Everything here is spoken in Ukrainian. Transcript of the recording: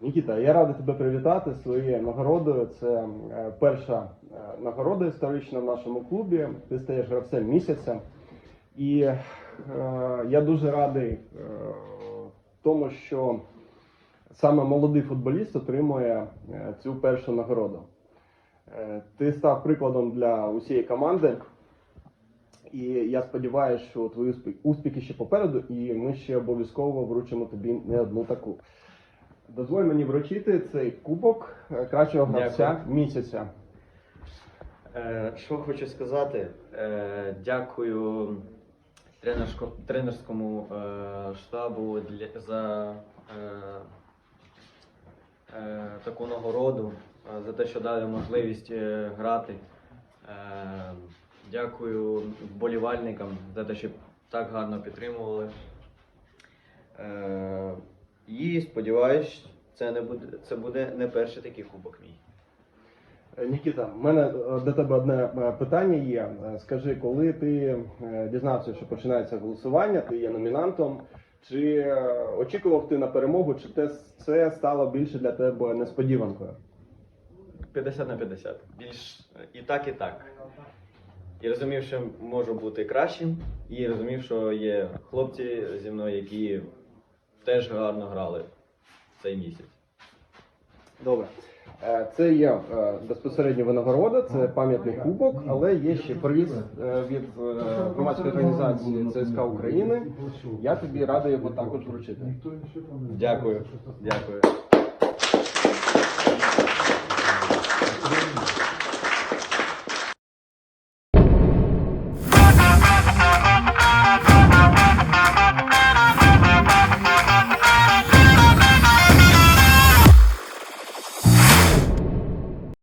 Нікіта, я радий тебе привітати своєю нагородою. Це е, перша е, нагорода історична в нашому клубі. Ти стаєш гравцем місяця. І е, я дуже радий е, тому, що саме молодий футболіст отримує е, цю першу нагороду. Е, Ти став прикладом для усієї команди. І я сподіваюся, що твої успіхи ще попереду, і ми ще обов'язково вручимо тобі не одну таку. Дозволь мені вручити цей кубок е, кращого гравця місяця. Е, Що хочу сказати? Е, Дякую тренерському штабу за таку нагороду, за те, що дали можливість грати. Дякую вболівальникам за те, що так гарно підтримували. Сподіваюсь, це не буде це буде не перший такий кубок мій. Е, Нікіта, в мене е, до тебе одне е, питання є. Скажи, коли ти дізнався, що починається голосування, ти є номінантом, чи очікував ти на перемогу, чи це стало більше для тебе несподіванкою? 50 на 50. Більш і так, і так. І розумів, що можу бути кращим, і розумів, що є хлопці зі мною, які теж гарно грали цей місяць. Добре. Е, це є е, безпосередньо винагорода, це пам'ятний кубок, але є ще привіз е, від громадської організації ЦСК України. Я тобі радий його також вручити. Дякую. Дякую.